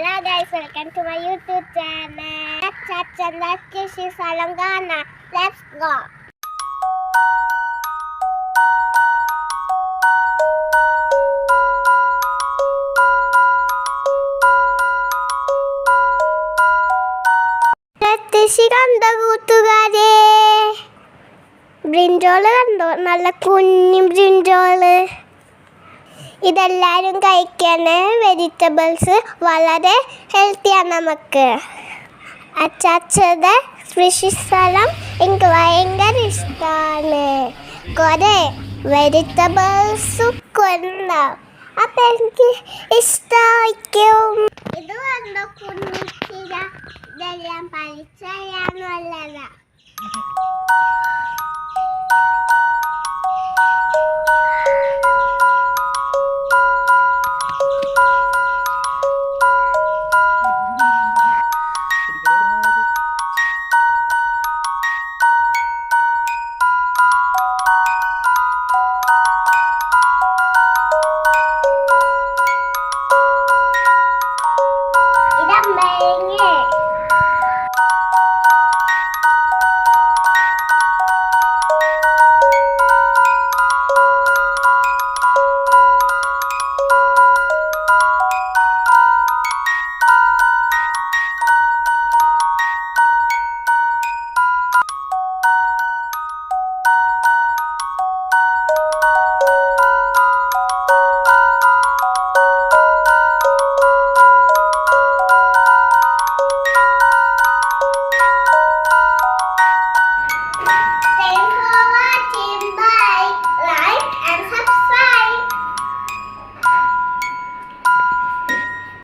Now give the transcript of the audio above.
hello guys welcome to my YouTube channel ചച്ചൻ്റെ കൃഷി സ്ഥലം കാണാം ലെറ്റ്സ് ഗോ കൃഷി കണ്ടോ കൂട്ടുകാരെ ബ്രിഞ്ചോള് കണ്ടോ നല്ല കുഞ്ഞു ബ്രിഞ്ചോള് ഇതെല്ലാവരും കഴിക്കുന്ന വെജിറ്റബിൾസ് വളരെ ഹെൽത്തിയാണ് നമുക്ക്. അച്ചാച്ചയുടെ കൃഷി സ്ഥലം എനിക്ക് ഭയങ്കര ഇഷ്ടമാണ് കുറേ വെജിറ്റബിൾസും കൊണ്ടാവും അപ്പം എനിക്ക് ഇഷ്ടമായിരിക്കും ഇത് കണ്ടോ കുഞ്ഞിച്ചിര? ഇതെല്ലാം 听音乐